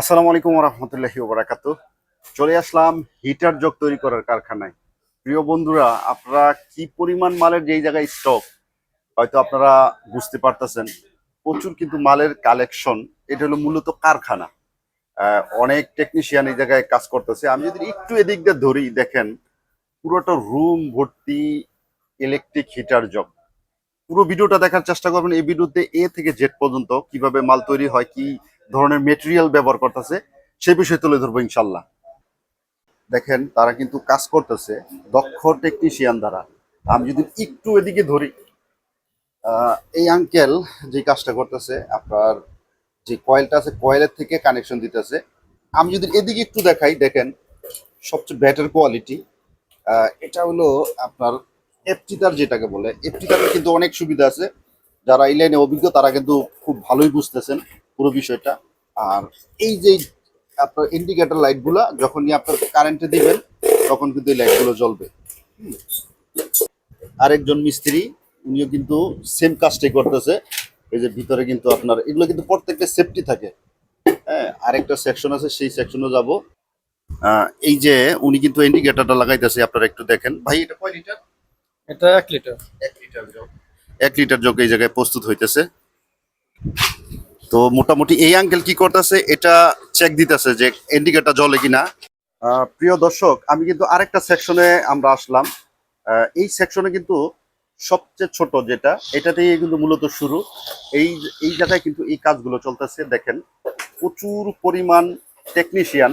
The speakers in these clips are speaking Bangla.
আসসালামু আলাইকুম রহমতুল্লাহি ওবরাকাতু চলে আসলাম হিটার জগ তৈরি করার কারখানায়। প্রিয় বন্ধুরা, আপনারা কি পরিমাণ মালের যেই জায়গায় স্টক হয়তো আপনারা বুঝতে পারতেছেন, প্রচুর কিন্তু মালের কালেকশন এটা হলো মূলত কারখানা। অনেক টেকনিশিয়ান এই জায়গায় কাজ করতেছে। আমি যদি একটু এদিক দিয়ে ধরি, দেখেন, পুরোটা রুম ভর্তি ইলেকট্রিক হিটার জগ পুরো ভিডিওটা দেখার চেষ্টা করবেন, এই ভিডিওতে এ থেকে জেড পর্যন্ত কীভাবে মাল তৈরি হয়, কি ধরনের মেটেরিয়াল ব্যবহার করতেছে, সে বিষয়ে তুলে ধরবো ইনশাল্লাহ। দেখেন, তারা কিন্তু কাজ করতেছে দক্ষ টেকনিশিয়ান দ্বারা। আমি যদি একটু এদিকে ধরি এই আঙ্কেল যে কাজটা করতেছে, আপনার যে কয়েলটা আছে কয়েলের থেকে কানেকশন দিতেছে, আমি যদি এদিকে একটু দেখাই, দেখেন, সবচেয়ে বেটার কোয়ালিটি এটা হলো আপনার এফটিতার যেটাকে বলে। এফটিতারের কিন্তু অনেক সুবিধা আছে। যারা এই লাইনে অভিজ্ঞ, তারা কিন্তু খুব ভালোই বুঝতেছেন। পুরো বিষয়টা। আর এই যে আপনার ইন্ডিকেটর লাইটগুলা যখনই আপনার কারেন্টে দিবেন তখন কিন্তু এই লাইটগুলো জ্বলবে। আরেকজন মিস্ত্রি উনিও কিন্তু সেম কাজটাই করতেছে। এই যে ভিতরে কিন্তু আপনার এগুলো কিন্তু প্রত্যেকটা সেফটি থাকে। হ্যাঁ আরেকটা সেকশন আছে সেই সেকশনে যাব। এই যে উনি কিন্তু ইন্ডিকেটরটা লাগাইতেছে আপনারা একটু দেখেন। ভাই এটা কয় লিটার? এটা এক লিটার। এক লিটার জগ। এক লিটার জগ এই জায়গায় প্রস্তুত হইতেছে। তো মোটামুটি এই আঙ্কেল কি করতেছে, এটা চেক দিতেছে যে ইন্ডিকেটর জ্বলে কিনা। প্রিয় দর্শক, আমি কিন্তু আরেকটা সেকশনে আমরা আসলাম। এই সেকশনে কিন্তু সবচেয়ে ছোট যেটা এটা থেকে কিন্তু মূলত শুরু। এই এই জায়গায় কিন্তু এই কাজগুলো চলতেছে। দেখেন, প্রচুর পরিমাণ টেকনিশিয়ান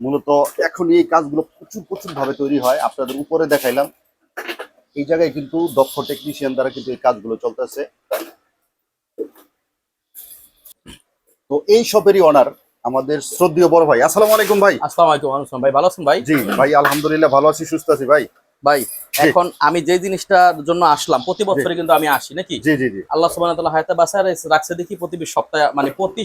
মূলত এখন এই কাজগুলো প্রচুর প্রচুর ভাবে তৈরি হয়। আপনাদের উপরে দেখাইলাম। এই জায়গায় কিন্তু দক্ষ টেকনিশিয়ান দ্বারা কিন্তু এই কাজগুলো চলতেছে। তো এই সবেরই অনার আমাদের শ্রদ্ধেয় বড় ভাই। আসসালামু আলাইকুম ভাই। আসসালামু আলাইকুম। ভাই। ভালো আছেন ভাই? জি ভাই আলহামদুলিল্লাহ ভালো আছি সুস্থ আছি ভাই। ভাই এখন আমি যে জিনিসটার জন্য আসলাম প্রতি বছরই কিন্তু আমি আসি নাকি? জি জি জি। আল্লাহ সুবহানাহু ওয়া তাআলা হায়াতে বাসায় রাখছে দেখি প্রতি সপ্তাহে মানে প্রতি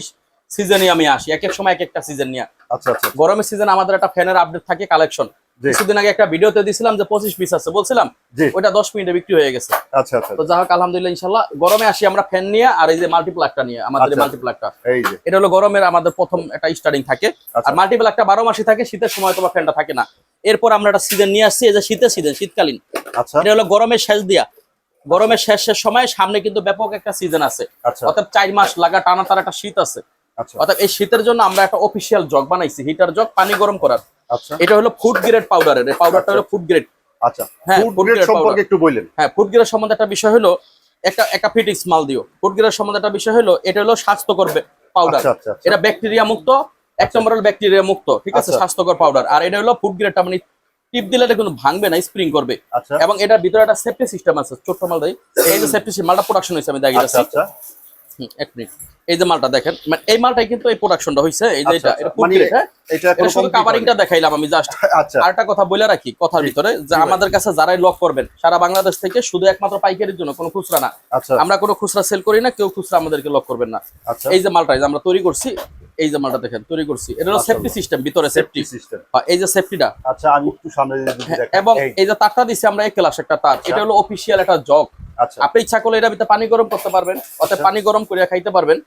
সিজনে আমি আসি এক এক সময় এক একটা সিজন নিয়ে। আচ্ছা আচ্ছা। গরমের সিজন আমাদের একটা ফ্যানের আপডেট থাকে কালেকশন কিছুদিন আগে একটা ভিডিওতে দিছিলাম যে পঁচিশ পিস আছে বলছিলাম? জি। ওইটা দশ মিনিটে বিক্রি হয়ে গেছে। আচ্ছা আচ্ছা। তো যা হোক আলহামদুলিল্লাহ ইনশাল্লাহ। গরমে আসি আমরা ফ্যান নিয়ে আর এই যে মাল্টিপ্লাকটা নিয়ে আমাদের আচ্ছা। মাল্টিপ্লাকটা এই যে। এটা হলো গরমের আমাদের প্রথম একটা স্টার্টিং থাকে। আচ্ছা। আর মাল্টিপল একটা বারো মাসই থাকে শীতের সময় তোমার ফ্যানটা থাকে না। এরপর আমরা একটা সিজন নিয়ে আসছি এই যে শীতের সিজন শীতকালীন। আচ্ছা। এটা হলো গরমের শেষ দিয়া। গরমের শেষের সময় সামনে কিন্তু ব্যাপক একটা সিজন আছে। আচ্ছা। অর্থাৎ চার মাস লাগা টানা তার একটা শীত আছে। আচ্ছা। অর্থাৎ এই শীতের জন্য আমরা একটা অফিসিয়াল জগ বানাইছি হিটার জগ পানি গরম করার। আচ্ছা এটা হলো ফুড গ্রেড পাউডারের এই পাউডারটা হলো ফুড গ্রেড আচ্ছা হ্যাঁ, ফুড গ্রেড সম্পর্কে একটু বললেন। হ্যাঁ ফুড গ্রেড সম্বন্ধে একটা বিষয় হলো একটা একটা ফিটিক্স মাল দিও। ফুড গ্রেড সম্বন্ধে একটা বিষয় হলো এটা হলো স্বাস্থ্যকর পাউডার আচ্ছা আচ্ছা আচ্ছা। এটা ব্যাকটেরিয়া মুক্ত এক নম্বর হলো ব্যাকটেরিয়া মুক্ত ঠিক আছে? আচ্ছা। স্বাস্থ্যকর পাউডার আর এটা হলো ফুড গ্রেডটা মানে টিপ দিলে এটা কিন্তু ভাঙবে না স্প্রিং করবে। আচ্ছা। এবং এটার ভিতরে একটা সেফটি সিস্টেম আছে ছোট্ট মাল দেয় এই যে সেফটি মালটা প্রোডাকশন হয়েছে আমি দেখি আচ্ছা আচ্ছা। এক মিনিট। এই যে মালটা দেখেন মানে এই মালটাই কিন্তু এই প্রোডাকশনটা হইছে এই যে আচ্ছা, এটা আচ্ছা। এটা মানে হ্যাঁ? এটা শুধু কাভারিংটা দেখাইলাম আমি জাস্ট আচ্ছা। আরেকটা কথা বলে রাখি কথার ভিতরে যে আমাদের কাছে যারাই লক করবেন সারা বাংলাদেশ থেকে শুধু একমাত্র পাইকারির জন্য কোনো খুচরা না। আচ্ছা। আমরা কোনো খুচরা সেল করি না কেউ খুচরা আমাদেরকে লক করবেন না। এই যে মালটা যে আমরা তৈরি করছি এই যে মালটা দেখেন তৈরি করছি। এটা হলো সেফটি সিস্টেম ভিতরে সেফটি সিস্টেম এই যে সেফটিটা আচ্ছা আমি একটু সামনে হ্যাঁ, এবং এই, যে তারটা দিছি আমরা এক ক্লাস একটা তার। এটা হলো অফিসিয়াল একটা জগ আচ্ছা। আপনি ইচ্ছা করলে এটা ভিতরে পানি গরম করতে পারবেন অর্থাৎ পানি গরম করে খাইতে পারবেন।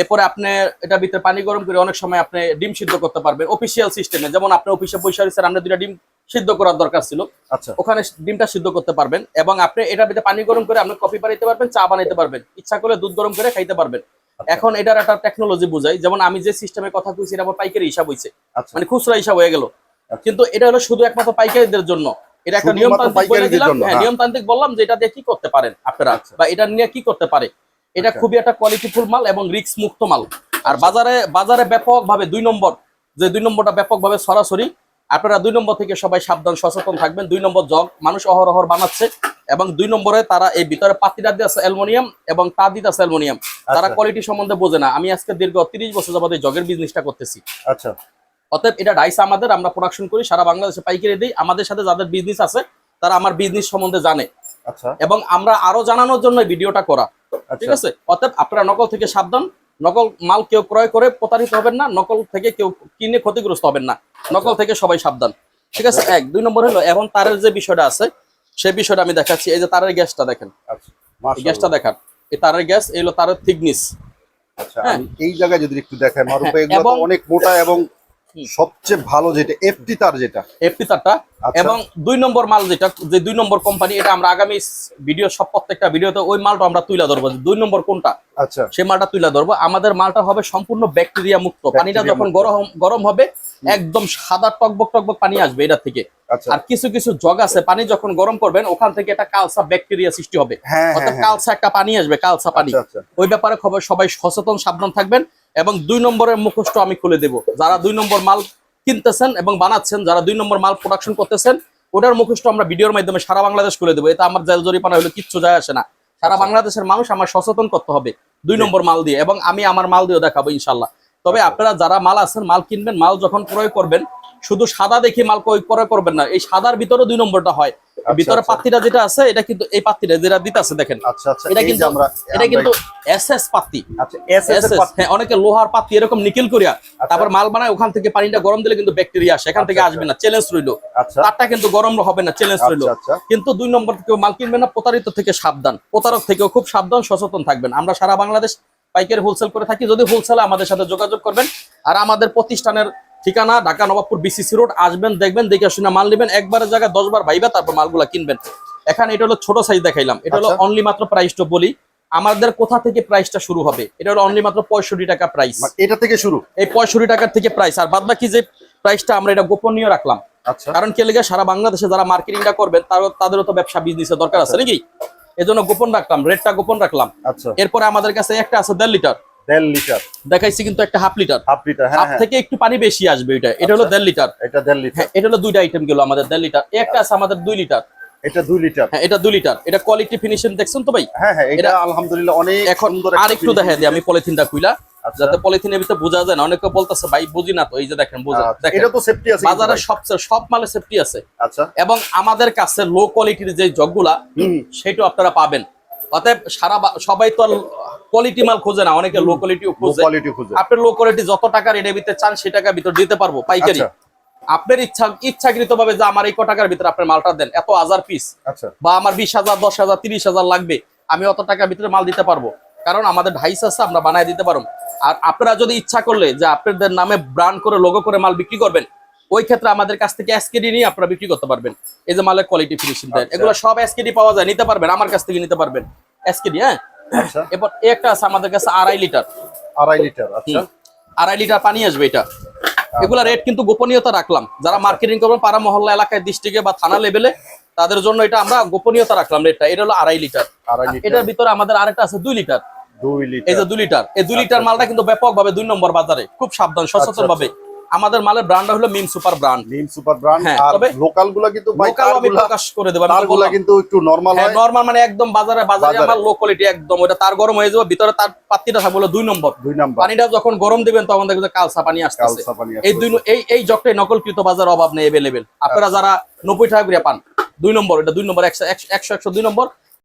এরপরে আপনি এটা ভিতরে পানি গরম করে অনেক সময় আপনি ডিম সিদ্ধ করতে পারবেন অফিসিয়াল সিস্টেমে যেমন আপনি অফিসে পয়সা রয়েছেন আমরা দুটা ডিম সিদ্ধ করার দরকার ছিল। আচ্ছা। ওখানে ডিমটা সিদ্ধ করতে পারবেন এবং আপনি এটা ভিতরে পানি গরম করে আপনি কফি বানাইতে পারবেন চা বানাইতে পারবেন। ইচ্ছা করলে দুধ গরম করে খাইতে পারবেন। আচ্ছা। এখন এটার একটা টেকনোলজি বুঝাই। যেমন আমি যে সিস্টেমের কথা কইছি এটা আমার পাইকারি হিসাব হইছে। আচ্ছা। মানে খুচরা হিসাব হয়ে গেল। আচ্ছা। কিন্তু এটা হলো শুধু একমাত্র পাইকারিদের জন্য। এটা একটা নিয়মতান্ত্রিক বলে দিলাম। হ্যাঁ। নিয়মতান্ত্রিক বললাম যে এটা দিয়ে কি করতে পারেন আপনারা আচ্ছা। বা এটা নিয়ে কি করতে পারে। এটা আচ্ছা। খুবই একটা কোয়ালিটিফুল মাল এবং রিস্ক মুক্ত মাল। আর বাজারে বাজারে ব্যাপকভাবে দুই নম্বর যে দুই নম্বরটা ব্যাপকভাবে সরাসরি আপনারা দুই নম্বর থেকে সবাই সাবধান সচেতন থাকবেন। দুই নম্বর জগ মানুষ অহরহর বানাচ্ছে এবং দুই নম্বরে তারা এই ভিতরে পাতিটা দিয়ে আছে অ্যালমোনিয়াম এবং তা দিতে আছে অ্যালমোনিয়াম। তারা আচ্ছা। কোয়ালিটি সম্বন্ধে বোঝে না। আমি আজকে দীর্ঘ তিরিশ বছর যাবত এই জগের বিজনেসটা করতেছি। আচ্ছা। অতএব এটা ডাইস আমাদের আমরা প্রোডাকশন করি সারা বাংলাদেশে পাইকারি দিই। আমাদের সাথে যাদের বিজনেস আছে তারা আমার বিজনেস সম্বন্ধে জানে। আচ্ছা। এবং আমরা আরও জানানোর জন্য ভিডিওটা করা। ঠিক আচ্ছা। আছে? অতএব আপনারা নকল থেকে সাবধান। নকল মাল কেউ ক্রয় করে প্রতারিত হবেন না নকল থেকে কেউ কিনে ক্ষতিগ্রস্ত হবেন না। নকল থেকে সবাই সাবধান। ঠিক আছে? এক। দুই নম্বর হলো এখন তারের যে বিষয়টা আছে সেই বিষয়টা আমি দেখাচ্ছি। এই যে তারের গ্যাসটা দেখেন। আচ্ছা গ্যাসটা দেখান। এই তারের গ্যাস এই হলো তারের থিকনেস। আচ্ছা হ্যাঁ। এই জায়গায় যদি একটু মারুফ এগুলো অনেক মোটা এবং সবচেয়ে ভালো যেটা এফটি তার যেটা। এফটি তারটা। এবং দুই নম্বর মাল যেটা যে দুই নম্বর কোম্পানি এটা আমরা আগামী ভিডিও সব প্রত্যেকটা ভিডিওতে ওই মালটা আমরা তুলে ধরবো। দুই নম্বর কোনটা? আচ্ছা। সেই মালটা তুলে ধরবো। আমাদের মালটা হবে সম্পূর্ণ ব্যাকটেরিয়া মুক্ত। পানিটা যখন গরম গরম হবে একদম সাদা টকবক টকবক পানি আসবে এটা থেকে। আচ্ছা। আর কিছু কিছু জগ আছে পানি যখন গরম করবেন ওখান থেকে একটা কালসা ব্যাকটেরিয়া সৃষ্টি হবে। হ্যাঁ হ্যাঁ অর্থাৎ হ্যাঁ। কালসা একটা পানি আসবে কালসা পানি। আচ্ছা আচ্ছা। ওই ব্যাপারে খবর সবাই সচেতন সাবধান থাকবেন। এবং দুই নম্বরের মুখোশটা আমি খুলে দেব। যারা দুই নম্বর মাল কিনতেছেন এবং বানাচ্ছেন যারা দুই নম্বর মাল প্রোডাকশন করতেছেন ওটার মুখোশটা আমরা ভিডিওর মাধ্যমে সারা বাংলাদেশ খুলে দেবো। এটা আমার জেল জরিপানা হলে কিচ্ছু যায় আসে না। সারা বাংলাদেশের মানুষ আমার সচেতন করতে হবে দুই নম্বর মাল দিয়ে এবং আমি আমার মাল দিয়েও দেখাবো ইনশাল্লাহ। তবে আপনারা যারা মাল আছেন মাল কিনবেন মাল যখন ক্রয় করবেন শুধু সাদা দেখে মাল ক্রয় করবেন না এই সাদার ভিতরে দুই নম্বরটা হয়। ভিতরে আচ্ছা। পাত্তিটা যেটা আছে এটা কিন্তু এই পাত্তিটা যেটা দিতেছে দেখেন। আচ্ছা আচ্ছা এটা কিন্তু আমরা এটা কিন্তু এস এস পাত্তি আচ্ছা হ্যাঁ অনেকে লোহার পাতি এরকম নিকেল করিয়া আচ্ছা। তারপর মাল বানায় ওখান থেকে পানিটা গরম দিলে কিন্তু ব্যাকটেরিয়া আসে এখান থেকে আচ্ছা, আসবে না চ্যালেঞ্জ রইল। আচ্ছা। তারটা কিন্তু গরম হবে না চ্যালেঞ্জ রইল। আচ্ছা। আচ্ছা কিন্তু দুই নম্বর থেকে মাল কিনবেন না প্রতারিত থেকে সাবধান। প্রতারক থেকেও খুব সাবধান সচেতন থাকবেন। আমরা সারা বাংলাদেশ পাইকারি হোলসেল করে থাকি। যদি হোলসেলে আমাদের সাথে যোগাযোগ করবেন আর আমাদের প্রতিষ্ঠানের ঠিকানা ঢাকা নবাবপুর বিসিসি রোড আসবেন দেখবেন দেখে শুনে মাল নেবেন একবারের জায়গায় দশ বার ভাইবা তারপর মালগুলা কিনবেন। এখানে এটা হলো ছোট সাইজ দেখাইলাম। এটা হলো আচ্ছা। অনলি মাত্র প্রাইসটা বলি। আমাদের কোথা থেকে প্রাইসটা শুরু হবে? এটা হলো অনলি মাত্র পঁয়ষট্টি টাকা প্রাইস এটা থেকে শুরু? এই পঁয়ষট্টি টাকার থেকে প্রাইস আর বাদ বাকি যে প্রাইসটা আমরা এটা গোপনীয় রাখলাম। আচ্ছা। কারণ কে লেগে সারা বাংলাদেশে যারা মার্কেটিংটা করবেন তার তাদেরও তো ব্যবসা বিজনেসের দরকার আছে নাকি? এজন্য গোপন রাখলাম রেটটা গোপন রাখলাম। আচ্ছা। এরপরে আমাদের কাছে একটা আছে দেড় লিটার। দেড় লিটার। দেখাইছি কিন্তু একটা হাফ লিটার। হাফ লিটার হ্যাঁ হাফ হ্যাঁ। থেকে একটু পানি বেশি আসবে এটা। এটা হলো আচ্ছা। দেড় লিটার। এটা দেড় লিটার। হ্যাঁ এটা হলো দুইটা আইটেম গেল আমাদের দেড় লিটার। একটা আছে আমাদের দুই লিটার। এটা দুই লিটার। হ্যাঁ এটা 2 লিটার। এটা কোয়ালিটি ফিনিশিং দেখছেন তো ভাই? হ্যাঁ হ্যাঁ এটা আলহামদুলিল্লাহ অনেক এখন সুন্দর আর একটু দেখা দিই আমি পলিথিনটা খুইলা। আচ্ছা। যাতে পলিথিনের ভিতরে বোঝা যায় না অনেকে বলতেছে ভাই বুঝি না তো এই যে দেখেন বোঝা আচ্ছা, এটা তো সেফটি আছে বাজারে। সবচেয়ে সব মালে সেফটি আছে। আচ্ছা। এবং আমাদের কাছে লো কোয়ালিটির যে জগগুলা সেটাও আপনারা পাবেন। অতএব সারা সবাই তো কোয়ালিটি মাল খোঁজে না অনেকে লো কোয়ালিটিও খোঁজে। কোয়ালিটি খুঁজে। আপনি লো কোয়ালিটি যত টাকার এটার ভিতরে চান সে টাকার ভিতর দিতে পারব পাইকারি। আচ্ছা। আপনার ইচ্ছা ইচ্ছাকৃত ভাবে যে আমার এই ক টাকার ভিতরে আপনার মালটা দেন এত হাজার পিস আচ্ছা। বা আমার বিশ হাজার দশ হাজার তিরিশ হাজার লাগবে আমি অত টাকার ভিতরে মাল দিতে পারব। কারণ আমাদের ঢাইস আছে আমরা বানায় দিতে পারব। আর আপনারা যদি ইচ্ছা করলে যে আপনাদের নামে ব্র্যান্ড করে লোগো করে মাল বিক্রি করবেন ওই ক্ষেত্রে আমাদের কাছ থেকে এসকেডি নিয়ে আপনারা বিক্রি করতে পারবেন। এই যে মালের কোয়ালিটি ফিনিশিং দেন আচ্ছা। এগুলো সব এসকেডি পাওয়া যায় নিতে পারবেন আমার কাছ থেকে নিতে পারবেন। এসকেডি হ্যাঁ? আচ্ছা। এবার একটা আছে আমাদের কাছে আড়াই লিটার। আড়াই লিটার আচ্ছা। আড়াই লিটার পানি আসবে এটা। এগুলা রেট কিন্তু গোপনীয়তা রাখলাম। যারা মার্কেটিং করবেন পাড়া মহল্লা এলাকায় ডিস্ট্রিক্টে বা থানা লেভেলে তাদের জন্য এটা আমরা গোপনীয়তা রাখলাম রেটটা এটা হলো আড়াই লিটার। আড়াই লিটার এটার ভিতরে আমাদের আরেকটা আছে দুই লিটার। এই লিটার। যে দুই লিটার। এই দুই লিটার আচ্ছা, মালটা কিন্তু ব্যাপক ভাবে দুই নম্বর বাজারে। খুব সাবধান সচেতন ভাবে। আমাদের মালের ব্র্যান্ড হলো Mim super brand Neem super brand আর লোকালগুলা কিন্তু লোকাল আমি প্রকাশ করে দেবো তারগুলা কিন্তু একটু নরমাল হ্যাঁ হয়। নর্মাল মানে একদম বাজারে বাজারে। আমার লো কোয়ালিটি একদম। ওটা তার গরম হয়ে যাবে ভিতরে তার পাত্তিটা থাকবে দুই নম্বর। দুই নাম্বার। পানিটা যখন গরম দিবেন তখন দেখবেন কালসা পানি পানি এই দুই এই এই জগটাই নকলকৃত বাজার অভাব নেই এভেলেবেল আপনারা যারা নব্বই টাকা করে পান দুই নম্বর এটা দুই নম্বর একশো একশো একশো একশো দুই নম্বর।